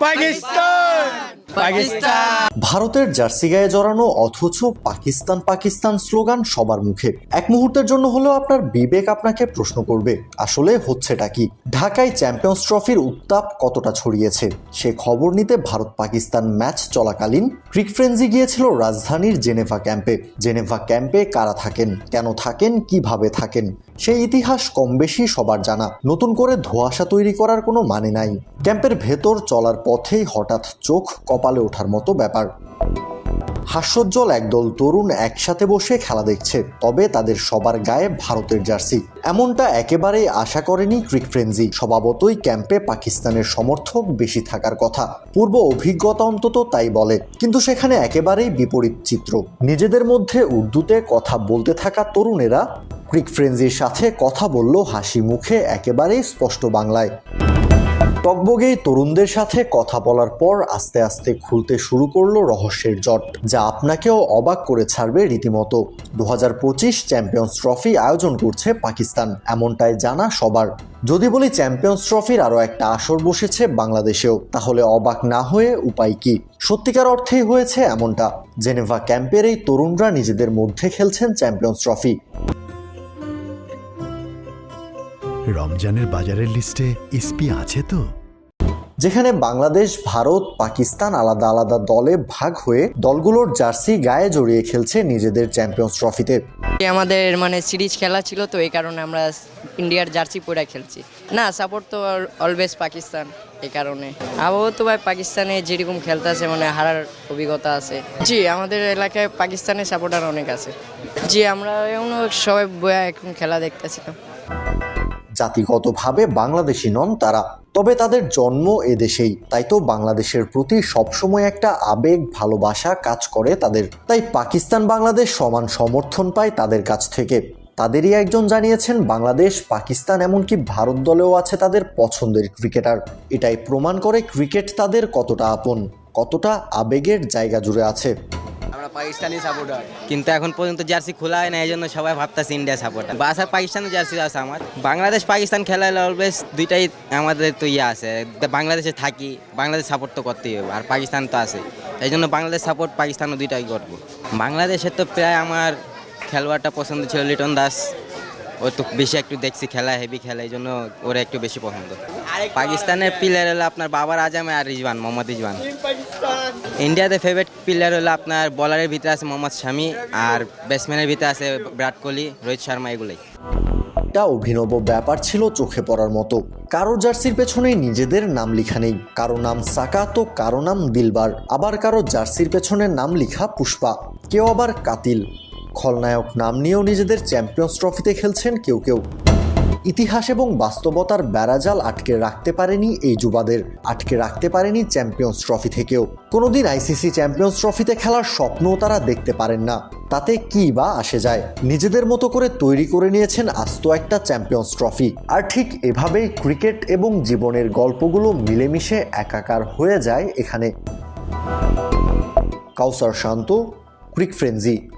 পাকিস্তান! পাকিস্তান! ভারতের জার্সি গায়ে জড়ানো অথচ পাকিস্তান পাকিস্তান স্লোগান সবার মুখে। এক মুহূর্তের জন্য হলেও আপনার বিবেক আপনাকে প্রশ্ন করবে আসলে হচ্ছেটা কি? ঢাকায় চ্যাম্পিয়ন্স ট্রফির উত্তাপ কতটা ছড়িয়েছে? সে খবর নিতে ভারত পাকিস্তান ম্যাচ চলাকালীন ক্রিক ফ্রেন্সি গিয়েছিল রাজধানীর জেনেভা ক্যাম্পে। জেনেভা ক্যাম্পে কারা থাকেন? কেন থাকেন? কীভাবে থাকেন? সেই ইতিহাস কম বেশি সবার জানা। নতুন করে ধোঁয়াশা তৈরি করার কোনো মানে নাই। ক্যাম্পের ভেতর চলার পথেই হঠাৎ চোখ কপালে ওঠার মতো ব্যাপার। হাস্যোজ্জ্বল একদল তরুণ একসাথে বসে খেলা দেখছে, তবে তাদের সবার গায়ে ভারতের জার্সি। এমনটা একেবারেই আশা করেনি ক্রিক ফ্রেন্সি। স্বভাবতই ক্যাম্পে পাকিস্তানের সমর্থক বেশি থাকার কথা। পূর্ব অভিজ্ঞতা অন্তত তাই বলে, কিন্তু সেখানে একেবারেই বিপরীত চিত্র। নিজেদের মধ্যে উর্দুতে কথা বলতে থাকা তরুণেরা ক্রিক ফ্রেন্সির সাথে কথা বলল হাসি মুখে একেবারেই স্পষ্ট বাংলায়। টকবগে তরুণদের সাথে কথা বলার পর আস্তে আস্তে খুলতে শুরু করল রহস্যের জট, যা আপনাকেও অবাক করে ছাড়বে রীতিমতো। দু হাজার পঁচিশ চ্যাম্পিয়ন্স ট্রফি আয়োজন করছে পাকিস্তান, এমনটাই জানা সবার। যদি বলি চ্যাম্পিয়ন্স ট্রফির আরও একটা আসর বসেছে বাংলাদেশেও, তাহলে অবাক না হয়ে উপায় কি? সত্যিকার অর্থেই হয়েছে এমনটা। জেনেভা ক্যাম্পের এই তরুণরা নিজেদের মধ্যে খেলছেন চ্যাম্পিয়ন্স ট্রফি। রমজানের বাজারের লিস্টে ইসপি আছে তো? যেখানে বাংলাদেশ ভারত পাকিস্তান আলাদা আলাদা দলে ভাগ হয়ে দলগুলোর জার্সি গায়ে জড়িয়ে খেলছে নিজেদের চ্যাম্পিয়ন্স ট্রফিতে। আমাদের মানে সিরিজ খেলা ছিল তো এই কারণে আমরা ইন্ডিয়ার জার্সি পরে খেলছি। না সাপোর্ট তো অলওয়েজ পাকিস্তান এই কারণে। আবহাওয়া তো ভাই পাকিস্তানে যেরকম খেলতে আছে মানে হারার অভিজ্ঞতা আছে। জি আমাদের এলাকায় পাকিস্তানের সাপোর্টার অনেক আছে। জি আমরা এখনও সবাই বয়া এখন খেলা দেখতেছিলাম। জাতিগতভাবে বাংলাদেশি নন তারা। তবে তাদের জন্ম এদেশেই তাই তো বাংলাদেশের প্রতি সবসময় একটা আবেগ, ভালোবাসা কাজ করে তাদের। তাই পাকিস্তান, বাংলাদেশ সমান সমর্থন পায় তাদের কাছ থেকে। তাদেরই একজন জানিয়েছেন, বাংলাদেশ, পাকিস্তান এমনকি ভারত দলেও আছে তাদের পছন্দের ক্রিকেটার। এটাই প্রমাণ করে ক্রিকেট তাদের কতটা আপন, কতটা আবেগের জায়গা জুড়ে আছে। পাকিস্তানি সাপোর্টার কিন্তু এখন পর্যন্ত জার্সি খোলা হয় না এই জন্য সবাই ভাবতেছে ইন্ডিয়া সাপোর্ট বাসা পাকিস্তানের জার্সি আছে আমার। বাংলাদেশ পাকিস্তান খেলা হলে অলওয়েজ দুইটাই আমাদের তো ইয়ে আছে। বাংলাদেশে থাকি বাংলাদেশ সাপোর্ট তো করতেই হবে আর পাকিস্তান তো আছে এই জন্য বাংলাদেশ সাপোর্ট পাকিস্তানও দুইটাই করব। বাংলাদেশের তো প্রায় আমার খেলোয়াড়টা পছন্দ ছিল লিটন দাস। ও তো বেশি একটু দেখছি খেলা হেভি খেলা এই জন্য ওরা একটু বেশি পছন্দ। পাকিস্তানের প্লেয়ার হলো আপনার বাবার আজম আর রিজওয়ান মোহাম্মদ রিজওয়ান। ইন্ডিয়াতে ফেভারিট প্লেয়ার হলো আপনার বলারের ভিতরে আছে মোহাম্মদ শামি আর ব্যাটসম্যানের ভিতরে আছে বিরাট কোহলি, রোহিত শর্মা, এগুলোই। একটা অভিনব ব্যাপার ছিল চোখে পড়ার মতো। কারও জার্সির পেছনেই নিজেদের নাম লেখা নেই। কারও নাম সাকা তো কারও নাম দিলবার। আবার কারও জার্সির পেছনে নাম লেখা পুষ্পা। কেউ আবার কাতিল। খলনায়ক নাম নিয়েও নিজেদের চ্যাম্পিয়ন্স ট্রফিতে খেলছেন কেউ কেউ। ইতিহাস এবং বাস্তবতার বেড়াজাল আটকে রাখতে পারেনি এই যুবাদের। আটকে রাখতে পারেনি চ্যাম্পিয়ন্স ট্রফি থেকেও। কোনোদিন আইসিসি চ্যাম্পিয়ন্স ট্রফিতে খেলার স্বপ্নও তারা দেখতে পারেন না। তাতে কি বা আসে যায়? নিজেদের মতো করে তৈরি করে নিয়েছেন আস্ত একটা চ্যাম্পিয়ন্স ট্রফি। আর ঠিক এভাবেই ক্রিকেট এবং জীবনের গল্পগুলো মিলেমিশে একাকার হয়ে যায় এখানে। কাউসার শান্ত, ক্রিক ফ্রেন্জি